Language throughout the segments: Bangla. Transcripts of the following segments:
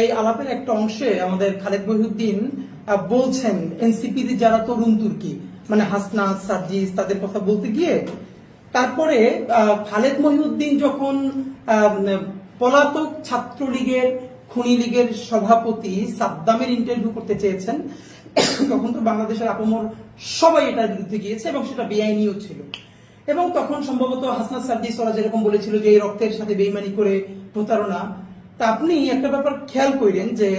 এই আলাপের একটা অংশে আমাদের খালেদ মহিউদ্দিন বলছেন এনসিপির যারা তরুণ তুর্কি মানে হাসনা সার্জিস, তাদের কথা বলতে গিয়ে, তারপরে খালেদ মহিউদ্দিন যখন পলাতক ছাত্রলীগের, খুনি লীগের সভাপতি সাদ্দামের ইন্টারভিউ করতে চেয়েছেন, তখন তো বাংলাদেশের আপমর সবাই এটার বিরুদ্ধে গিয়েছে এবং সেটা বেআইনিও ছিল। এবং তখন সম্ভবত হাসনাত, সার্জিস ওরা যেরকম বলেছিল যে এই রক্তের সাথে বেইমানি করে প্রতারণা তা আপনি একটা ব্যাপার খেয়াল করেন যে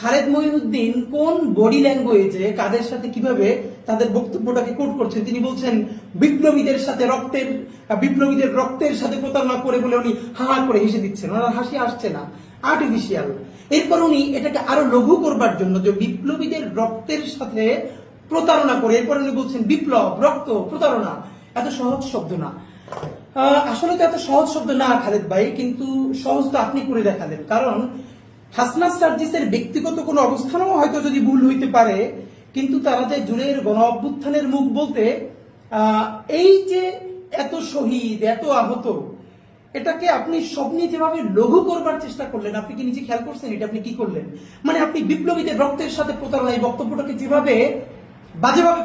খালেদ মহিউদ্দিন কোন বডি ল্যাঙ্গুয়েজে কাদের সাথে কীভাবে তাদের বক্তব্যটাকে কোট করছেন তিনি বলছেন, বিপ্লবীদের সাথে রক্তের, বিপ্লবীদের রক্তের সাথে প্রতারণা করে বলে উনি হা হা করে হেসে দিচ্ছেন। ওনার হাসি আসছে না। আর্টিফিশিয়াল এরপর উনি এটাকে আরও লঘু করবার জন্য যে বিপ্লবীদের রক্তের সাথে প্রতারণা করে, এরপর উনি বলছেন, বিপ্লব, রক্ত, প্রতারণা। এত সহজ শব্দ না। আসলে তো এত সহজ শব্দ না, খালেদ ভাই, কিন্তু সহজ তো আপনি করে দেখালেন। কারণ হাসনাত সার্জিসের ব্যক্তিগত কোনো অবস্থানও হয়তো যদি ভুল হইতে পারে, কিন্তু তারা যে জুনের গণ অভ্যুত্থানের মুখ বলতে এই যে এত শহীদ, এত আহত, এটাকে আপনি স্বপ্নে যেভাবে লঘু করবার চেষ্টা করলেন, আপনি কি নিজে খেয়াল করছেন এটা আপনি কি করলেন? মানে আপনি বিপ্লবীদের রক্তের সাথে প্রতারণা, এই বক্তব্যটাকে যেভাবে বাজেভাবে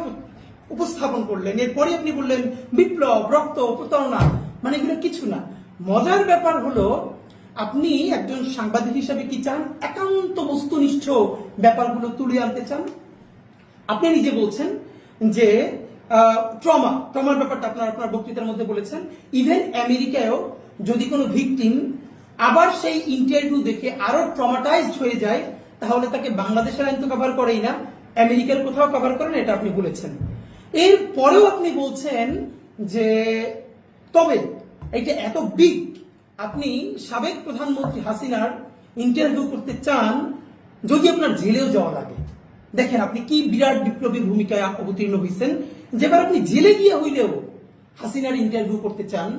উপস্থাপন করলেন। এরপরে আপনি বললেন, বিপ্লব, রক্ত, প্রতারণা মানে এগুলো কিছু না। মজার ব্যাপার হলো, আপনি একজন সাংবাদিক হিসাবে কি চান? একান্ত বস্তুনিষ্ঠ ব্যাপারগুলো তুলে আনতে চান? আপনি নিজে বলছেন যে ট্রমা, ট্রমার ব্যাপারটা আপনার আপনার বক্তৃতার মধ্যে বলেছেন। ইভেন আমেরিকায়ও যদি কোনো ভিকটিম আবার সেই ইন্টারভিউ দেখে আরও ট্রমাটাইজড হয়ে যায়, তাহলে তাকে বাংলাদেশের আইন তো কভার করেই না, আমেরিকার কোথাও কভার করেন এটা আপনি বলেছেন। এর পরেও আপনি বলছেন যে, তবে এটা এত বিগ আপনি সাবেক প্রধানমন্ত্রী হাসিনার ইন্টারভিউ করতে চান, যদি আপনার জেলেও যাওয়া লাগে দেখেন, আপনি কি বিরাট বিপ্লবী ভূমিকায় অবতীর্ণ হয়েছেন যেবার আপনি জেলে গিয়ে হইলেও হাসিনার ইন্টারভিউ করতে চান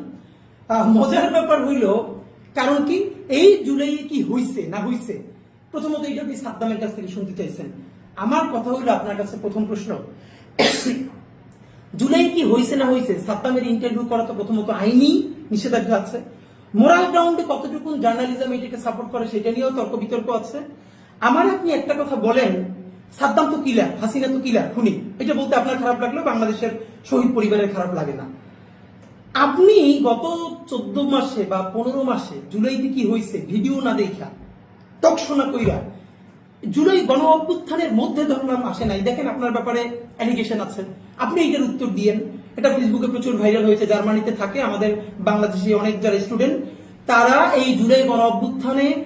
মজার ব্যাপার হইল, কারণ কি, এই জুলাই কি হইছে, না হইছে, প্রথমত এটা আপনি সাদ্দামের কাছ থেকে শুনতে চাইছেন। আমার কথা হইল আপনার কাছে প্রথম প্রশ্ন। জুলাই কি হয়েছে না হয়েছে সাদ্দামের ইন্টারভিউ করা তো প্রথমত আইনি নিষেধাজ্ঞা আছে। মোরাল গ্রাউন্ডে কতটুকু জার্নালিজম এটাকে সাপোর্ট করে সেটা নিয়েও তর্ক বিতর্ক আছে। আমার আপনি একটা কথা বলেন, সাদ্দাম তো কিলা হাসিনা তো কিলার খুনি। এটা বলতে আপনার খারাপ লাগলেও বাংলাদেশের শহীদ পরিবারের খারাপ লাগে না। আপনি গত চোদ্দ মাসে বা পনেরো মাসে জুলাইতে কি হয়েছে ভিডিও না দেখা টক শোনা কইরা জুলাই গণ অভ্যুত্থানের মধ্যে ধরলাম আসে নাই। দেখেন আপনার ব্যাপারে অ্যালিগেশন আছে। আপনি এটার উত্তর দিয়েন। এটা ফেসবুকে প্রচুর ভাইরাল হয়েছে। জার্মানিতে থাকে, আমাদের বাংলাদেশি অনেক যারা স্টুডেন্ট তারা এই জুলাই গণ অভ্যুত্থানে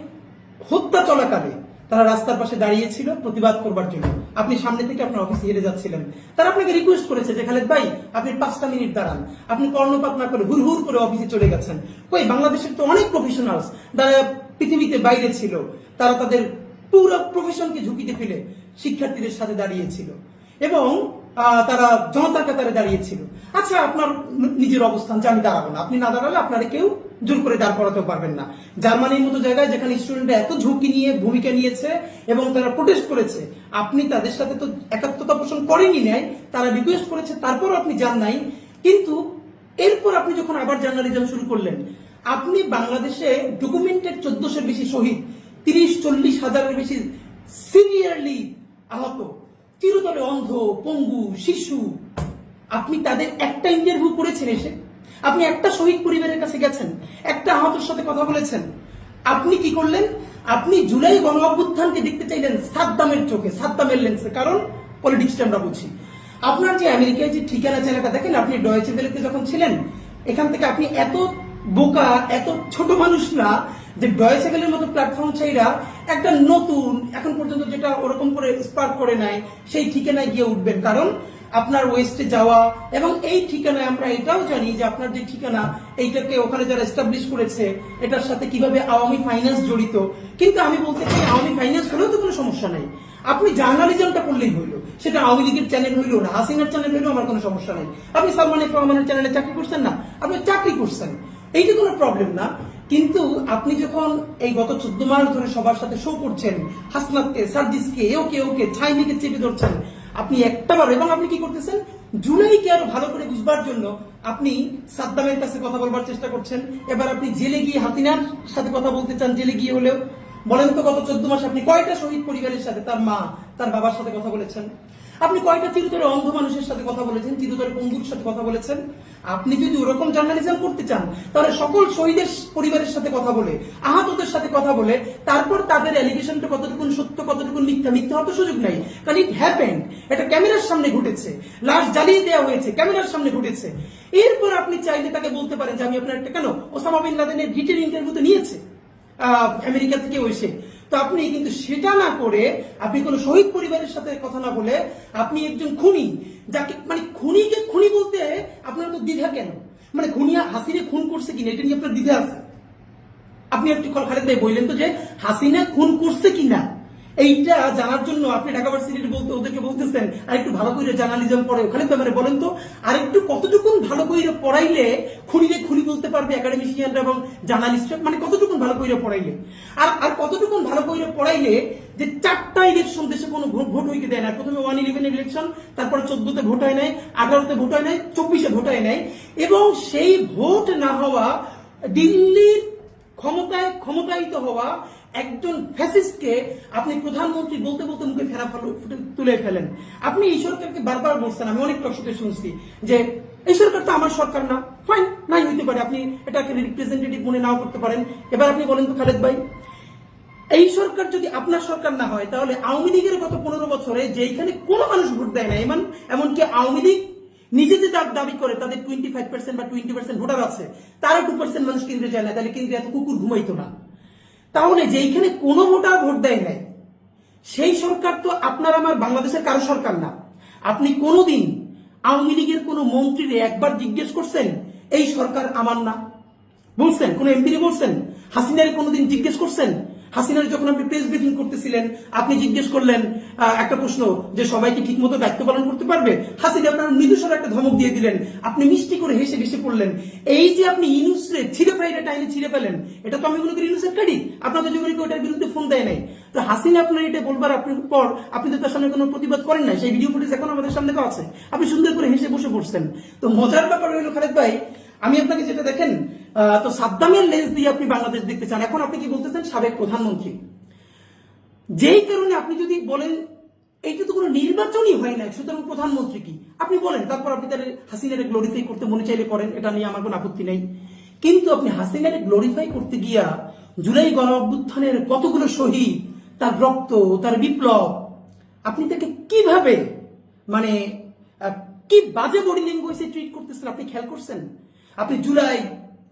হত্যা চলাকালে তারা রাস্তার পাশে দাঁড়িয়েছিল প্রতিবাদ করবার জন্য। আপনি সামনে থেকে আপনার অফিসে হেরে যাচ্ছিলেন। তারা আপনাকে রিকোয়েস্ট করেছে যে, খালেদ ভাই, আপনি পাঁচটা মিনিট দাঁড়ান। আপনি কর্ণপাত না করে হুর হুর করে অফিসে চলে গেছেন। কই, বাংলাদেশের তো অনেক প্রফেশনালস যারা পৃথিবীতে বাইরে ছিল, তারা তাদের পুরো প্রফেশনকে ঝুঁকিতে ফেলে শিক্ষার্থীদের সাথে দাঁড়িয়েছিল এবং তারা জনতার কাতারে দাঁড়িয়েছিল। আচ্ছা আপনার নিজের অবস্থান, যে আমি দাঁড়াবো না। আপনি না দাঁড়ালে আপনারা কেউ জোর করে দাঁড় করাতেও পারবেন না। জার্মানির মতো জায়গায় যেখানে স্টুডেন্টরা এত ঝুঁকি নিয়ে ভূমিকা নিয়েছে এবং তারা প্রোটেস্ট করেছে, আপনি তাদের সাথে তো একাত্মতা পোষণ করেনি নেয় তারা রিকোয়েস্ট করেছে, তারপরও আপনি যান নাই। কিন্তু এরপর আপনি যখন আবার জার্নালিজম শুরু করলেন, আপনি বাংলাদেশে ডকুমেন্টেড চোদ্দশোর বেশি শহীদ তিরিশ, চল্লিশ হাজারের বেশি সিভিয়ারলি আহত। চিরতরে অন্ধ, পঙ্গু, শিশু। আপনি তাদের একটা ইন্টারভিউ করেছেন এসে? আপনি একটা শহীদ পরিবারের কাছে গেছেন, একটা আহতের সাথে কথা বলেছেন। আপনি কি করলেন? আপনি জুলাই গণ অভ্যুত্থানকে দেখতে চাইলেন সাদ্দামের চোখে, সাদ্দামের লেন্সে কারণ পলিটিক্সটা আমরা বুঝি। আপনার যে আমেরিকায় যে ঠিকানা জায়গাটা দেখেন আপনি ডয়েচে ভেলেতে যখন ছিলেন, এখান থেকে আপনি এত বোকা, এত ছোট মানুষ না যে ডয়েচে মতো প্ল্যাটফর্ম চাইরা একটা নতুন, এখন পর্যন্ত যেটা ওরকম করে স্পার্ক করে নাই, সেই ঠিকানায় গিয়ে উঠবেন। কারণ আপনার ওয়েস্টে যাওয়া এবং এই ঠিকানায় আমরা এটাও জানি যে আপনার যে ঠিকানা, এইটাকে ওখানে যারা এস্টাবলিশ করেছে, এটার সাথে কীভাবে আওয়ামী ফাইন্যান্স জড়িত। কিন্তু আমি বলতে চাই, আওয়ামী ফাইন্যান্স হলেও তো কোনো সমস্যা নেই। আপনি জার্নালিজমটা করলেই হইল। সেটা আওয়ামী লীগের চ্যানেল হইল না, হাসিনার চ্যানেল হইল আমার কোনো সমস্যা নেই। আপনি সালমান এফ রহমানের চ্যানেলে চাকরি করছেন না? আপনি চাকরি করছেন। এইটা কোনো প্রবলেম না। কিন্তু আপনি যখন এই গত চোদ্দ মাস ধরে সবার সাথে শো করছেন, হাসনাতকে সার্জিসকে ওকে ওকে ছাইমিকে চেপে ধরছেন, আপনি একটাবার এবং আপনি কি করতেছেন? জুলাইকে আরও ভালো করে বুঝবার জন্য আপনি সাদ্দামের কাছে কথা বলবার চেষ্টা করছেন। এবার আপনি জেলে গিয়ে হাসিনার সাথে কথা বলতে চান, জেলে গিয়ে হলেও। বলেন তো গত চোদ্দ মাস আপনি কয়টা শহীদ পরিবারের সাথে তার মা, তার বাবার সাথে কথা বলেছেন? আপনি কয়টা চিরতরে অন্ধ মানুষের সাথে কথা বলেছেন চিরতরে পঙ্গুর সাথে কথা বলেছেন? আপনি যদি ওরকম জার্নালিজম করতে চান, তাহলে সকল শহীদের পরিবারের সাথে কথা বলে, আহতদের সাথে কথা বলে, তারপর তাদের অ্যালিগেশনটা কতটুকু সত্য কতটুকু মিথ্যা মিথ্যা হওয়ার সুযোগ নাই। কারণ ইট হ্যাপেন্ড এটা ক্যামেরার সামনে ঘটেছে। লাশ জ্বালিয়ে দেওয়া হয়েছে, ক্যামেরার সামনে ঘটেছে। এরপর আপনি চাইলে তাকে বলতে পারেন যে, আমি আপনার একটা কেন? ওসামা বিন লাদেনের ভিটের ইন্টারভিউ তো নিয়েছে আমেরিকা থেকে এসে। তো আপনি কিন্তু সেটা না করে আপনি কোনো শহীদ পরিবারের সাথে কথা না বলে আপনি একজন খুনি, যাকে মানে খুনিকে খুনি বলতে আপনার তো দ্বিধা কেন? মানে খুনিয়া হাসিনে খুন করছে কিনা, এটা নিয়ে আপনার দ্বিধা আছে। আপনি একটু খালেদ ভাই বললেন তো যে হাসিনা খুন করছে কিনা? এইটা জানার জন্য আপনি ঢাকা ভার্সিটির বলতে ওদেরকে বলতেছেন আর একটু ভালো করে জার্নালিজম পড়ে ভাই মানে বলেন তো আর একটু কতটুকুন ভালো করে পড়াইলে খুনিরে খুনি বলতে পারবে একাডেমিশিয়ানরা এবং জার্নালিস্টরা মানে কতটুকুন ভালো করে পড়াইলে? আর আর কতটুকুন ভালো করে পড়াইলে যে চারটা ইলেকশন দেশে কোনো ভোট হইতে দেয় না। প্রথমে ওয়ান ইলেভেন ইলেকশন তারপরে চোদ্দতে ভোট হয় নাই, আঠারোতে ভোট হয় নাই, চব্বিশে ভোট হয় নাই, এবং সেই ভোট না হওয়া দিল্লির ক্ষমতায়, ক্ষমতায়িত হওয়া একজন ফ্যাসিস্টকে আপনি প্রধানমন্ত্রী বলতে বলতে মুখে ফেরা তুলে ফেলেন। আপনি এই সরকারকে বারবার বলছেন, আমি অনেক টকশোতে শুনছি যে এই সরকার তো আমার সরকার না। ফাইন নাই হইতে পারে, আপনি এটাকে রিপ্রেজেন্টেটিভ মনে নাও করতে পারেন। এবার আপনি বলেন তো খালেদ ভাই, এই সরকার যদি আপনার সরকার না হয়, তাহলে আওয়ামী লীগের গত পনেরো বছরে যেখানে কোনো মানুষ ভোট দেয় না এমন এমনকি আওয়ামী লীগ নিজে যে তার দাবি করে, তাদের টোয়েন্টি ফাইভ পার্সেন্ট বা টোয়েন্টি পার্সেন্ট ভোটার আছে, তারা টু পার্সেন্ট মানুষ কেন্দ্রে যায় না তাহলে কেন্দ্রে এত কুকুর ঘুমাইতো না? তাহলে যেইখানে কোনো ভোটার ভোট দেয় নাই, সেই সরকার তো আপনার আমার বাংলাদেশের কারও সরকার না। আপনি কোনোদিন আওয়ামী লীগের কোনো মন্ত্রীর একবার জিজ্ঞেস করছেন, এই সরকার আমার না? বলছেন, কোন এমপি বলছেন, হাসিনার কোনোদিন জিজ্ঞেস করছেন হাসিনার যখন আপনি প্রেস ব্রিফিং করতেছিলেন, আপনি জিজ্ঞেস করলেন একটা প্রশ্ন যে সবাইকে ঠিক মতো দায়িত্ব পালন করতে পারবে? হাসিনা আপনার মৃদুস্বর একটা ধমক দিয়ে দিলেন। আপনি মিষ্টি করে হেসে হেসে পড়লেন এই যে আপনি ইনুসরে ছিঁড়ে ফ্রাইডে টাইনে ছিঁড়ে ফেলেন, এটা তো আমি মনে করি ইনুসের ক্রেডিট আপনাদের যুগে কেউ এটার বিরুদ্ধে ফোন দেয় নাই। তো হাসিনা আপনার এটা বলবার আপনার পর আপনি তো তার সামনে কোনো প্রতিবাদ করেন নাই। সেই ভিডিও ফুটেজ এখন আমাদের সামনে আছে। আপনি সুন্দর করে হেসে বসে পড়ছেন তো মজার ব্যাপার হইল খালেদ ভাই আমি আপনাকে যেটা দেখেন তো সাদ্দামের লেন্স দিয়ে আপনি বাংলাদেশ দেখতে চান। এখন আপনি কি বলতেছেন? সাবেক প্রধানমন্ত্রী। যেই কারণে আপনি যদি বলেন, এইটা তো কোনো নির্বাচনই হয় না সুতরাং প্রধানমন্ত্রী কি? আপনি বলেন, তারপর আপনি তাহলে হাসিনারে গ্লোরিফাই করতে মনে চাইলে করেন, এটা নিয়ে আমার কোনো আপত্তি নেই। কিন্তু আপনি হাসিনারে গ্লোরিফাই করতে গিয়া জুলাই গণ অভ্যুত্থানের কতগুলো শহীদ, তার রক্ত, তার বিপ্লব, আপনি তাকে কীভাবে মানে কি বাজে বডি ল্যাঙ্গুয়েজে ট্রিট করতেছেন? আপনি খেয়াল করছেন? আপনি জুলাই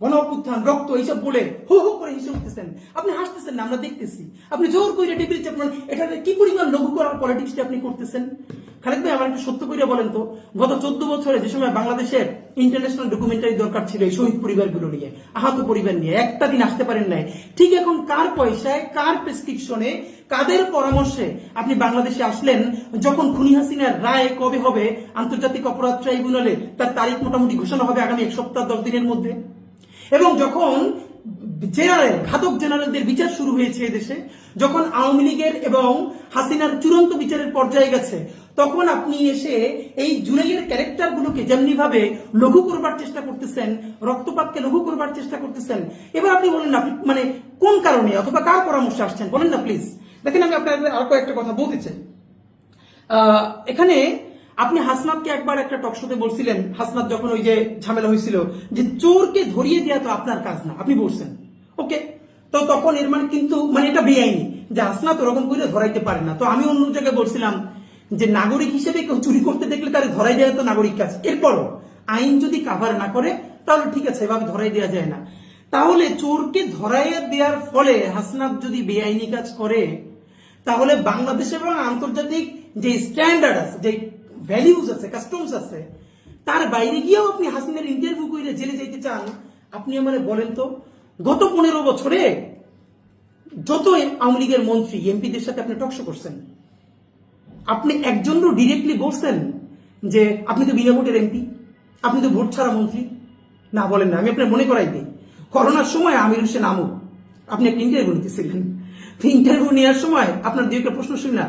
গণ অভ্যুত্থান রক্ত, এইসব বলে হো হো করে হিসেবে উঠতেছেন। আপনি হাসতেছেন না, আমরা দেখতেছি। আপনি জোর করে টেবিল এটা কি পরিমাণ লঘু করার পলিটিক্সটা আপনি করতেছেন? খালেদ ভাই, আমার একটু সত্য করে বলেন তো, গত চোদ্দ বছরে যে সময় বাংলাদেশের ইন্টারন্যাশনাল ডকুমেন্টারি দরকার ছিল এই শহীদ পরিবারগুলো নিয়ে, আহত পরিবার নিয়ে, একটা দিন আসতে পারেন নাই, ঠিক এখন কার পয়সায়, কার প্রেসক্রিপশনে কাদের পরামর্শে আপনি বাংলাদেশে আসলেন, যখন খুনি হাসিনার রায় কবে হবে, আন্তর্জাতিক অপরাধ ট্রাইব্যুনালে তার তারিখ মোটামুটি ঘোষণা হবে আগামী এক সপ্তাহ, দশ দিনের মধ্যে? এবং যখন জেনারেল ঘাতক জেনারেলদের বিচার শুরু হয়েছে এদেশে, যখন আওয়ামী লীগের এবং হাসিনার চূড়ান্ত বিচারের পর্যায়ে গেছে তখন আপনি এসে এই জুলাইয়ের ক্যারেক্টারগুলোকে যেমনি ভাবে লঘু করবার চেষ্টা করতেছেন, রক্তপাতকে লঘু করবার চেষ্টা করতেছেন, এবার আপনি বলেন না মানে কোন কারণে অথবা কার পরামর্শে আসছেন? বলেন না প্লিজ দেখেন, আমি আপনাদের আর কয়েকটা কথা বলতে চাই। এখানে আপনি হাসনাতকে একবার একটা টকশোতে বলছিলেন, হাসনাত যখন ওই যে ঝামেলা হয়েছিল, যে চোরকে ধরিয়ে দেওয়া তো আপনার কাজ না, আপনি বলছেন। ওকে তো তখন এর মানে কিন্তু মানে এটা বেআইনি, যে হাসনাত ওরকম করে ধরাইতে পারে না। তো আমি অন্য জায়গায় বলছিলাম যে নাগরিক হিসেবে কেউ চুরি করতে দেখলে তারে ধরাই দেওয়া তো নাগরিক কাজ। এরপরও আইন যদি কাভার না করে, তাহলে ঠিক আছে, এভাবে ধরাই দেওয়া যায় না। তাহলে চোরকে ধরাইয়া দেওয়ার ফলে হাসনাত যদি বেআইনি কাজ করে, তাহলে বাংলাদেশ এবং আন্তর্জাতিক যে স্ট্যান্ডার্ড আছে, যে ভ্যালিউজ আছে কাস্টমস আছে, তার বাইরে গিয়েও আপনি হাসিনার ইন্টারভিউ করে জেলে যেতে চান, আপনি আমারে বলেন তো, গত পনেরো বছরে যত আওয়ামী লীগের মন্ত্রী এমপিদের সাথে আপনি টকশো করছেন আপনি একজনও ডিরেক্টলি বলছেন যে, আপনি তো বিনা ভোটের এমপি আপনি তো ভোট ছাড়া মন্ত্রী। না, বলেন না, আমি আপনার মনে করাই দিই, করোনার সময় আমির হোসেন আমু, আপনি একটা ইন্টারভিউ নিতেছিলেন। তো ইন্টারভিউ নেওয়ার সময় আপনার দুই একটা প্রশ্ন শুনি না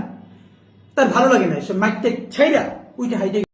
তার ভালো লাগে না, সে মাইকটা ছাইরা ওইটা হাইটে